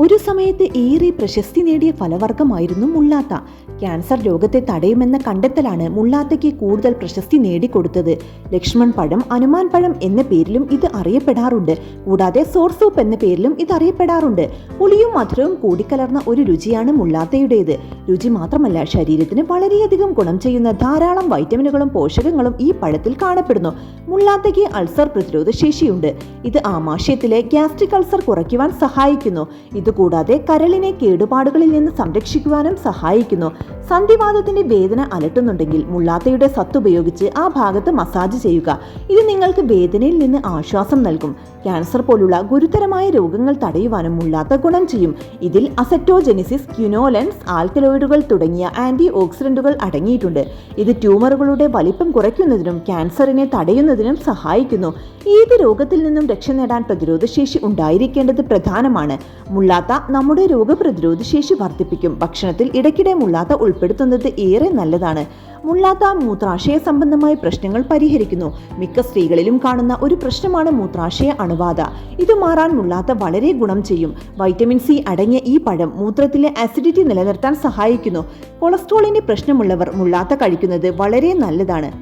ഒരു സമയത്ത് ഏറെ പ്രശസ്തി നേടിയ ഫലവർഗമായിരുന്നു മുള്ളാത്ത. ക്യാൻസർ രോഗത്തെ തടയുമെന്ന കണ്ടെത്തലാണ് മുള്ളാത്തയ്ക്ക് കൂടുതൽ പ്രശസ്തി നേടിക്കൊടുത്തത്. ലക്ഷ്മൺ പഴം അനുമാൻ പഴം എന്ന പേരിലും ഇത് അറിയപ്പെടാറുണ്ട്. കൂടാതെ സോർസോപ്പ് എന്ന പേരിലും ഇത് അറിയപ്പെടാറുണ്ട്. പുളിയും മധുരവും കൂടിക്കലർന്ന ഒരു രുചിയാണ് മുള്ളാത്തയുടേത്. രുചി മാത്രമല്ല ശരീരത്തിന് വളരെയധികം ഗുണം ചെയ്യുന്ന ധാരാളം വൈറ്റമിനുകളും പോഷകങ്ങളും ഈ പഴത്തിൽ കാണപ്പെടുന്നു. മുള്ളാത്തയ്ക്ക് അൾസർ പ്രതിരോധ ശേഷിയുണ്ട്. ഇത് ആമാശയത്തിലെ ഗ്യാസ്ട്രിക് അൾസർ കുറയ്ക്കുവാൻ സഹായിക്കുന്നു. ഇതുകൂടാതെ കരളിനെ കേടുപാടുകളിൽ നിന്ന് സംരക്ഷിക്കുവാനും സഹായിക്കുന്നു. സന്ധിവാദത്തിന്റെ വേദന അലട്ടുന്നുണ്ടെങ്കിൽ മുള്ളാത്തയുടെ സത്ത് ഉപയോഗിച്ച് ആ ഭാഗത്ത് മസാജ് ചെയ്യുക. ഇത് നിങ്ങൾക്ക് വേദനയിൽ നിന്ന് ആശ്വാസം നൽകും. ക്യാൻസർ പോലുള്ള ഗുരുതരമായ രോഗങ്ങൾ തടയുവാനും മുള്ളാത്ത ഗുണം ചെയ്യും. ഇതിൽ അസറ്റോജെനിസിസ് ക്യുനോലൻസ് ആൽക്കലോയിഡുകൾ തുടങ്ങിയ ആന്റി ഓക്സിഡന്റുകൾ അടങ്ങിയിട്ടുണ്ട്. ഇത് ട്യൂമറുകളുടെ വലിപ്പം കുറയ്ക്കുന്നതിനും ക്യാൻസറിനെ തടയുന്നതിനും സഹായിക്കുന്നു. ഏത് രോഗത്തിൽ നിന്നും രക്ഷ നേടാൻ പ്രതിരോധശേഷി ഉണ്ടായിരിക്കേണ്ടത് പ്രധാനമാണ്. മുള്ളാത്ത നമ്മുടെ രോഗപ്രതിരോധശേഷി വർദ്ധിപ്പിക്കും. ഭക്ഷണത്തിൽ ഇടയ്ക്കിടെ മുള്ളാത്ത ഉൾപ്പെടുത്തുന്നത് ഏറെ നല്ലതാണ്. മുള്ളാത്ത മൂത്രാശയ സംബന്ധമായ പ്രശ്നങ്ങൾ പരിഹരിക്കുന്നു. മിക്ക സ്ത്രീകളിലും കാണുന്ന ഒരു പ്രശ്നമാണ് മൂത്രാശയ അണുബാധ. ഇത് മാറാൻ മുള്ളാത്ത വളരെ ഗുണം ചെയ്യും. വൈറ്റമിൻ സി അടങ്ങിയ ഈ പഴം മൂത്രത്തിലെ അസിഡിറ്റി നിലനിർത്താൻ സഹായിക്കുന്നു. കൊളസ്ട്രോളിന്റെ പ്രശ്നമുള്ളവർ മുള്ളാത്ത കഴിക്കുന്നത് വളരെ നല്ലതാണ്.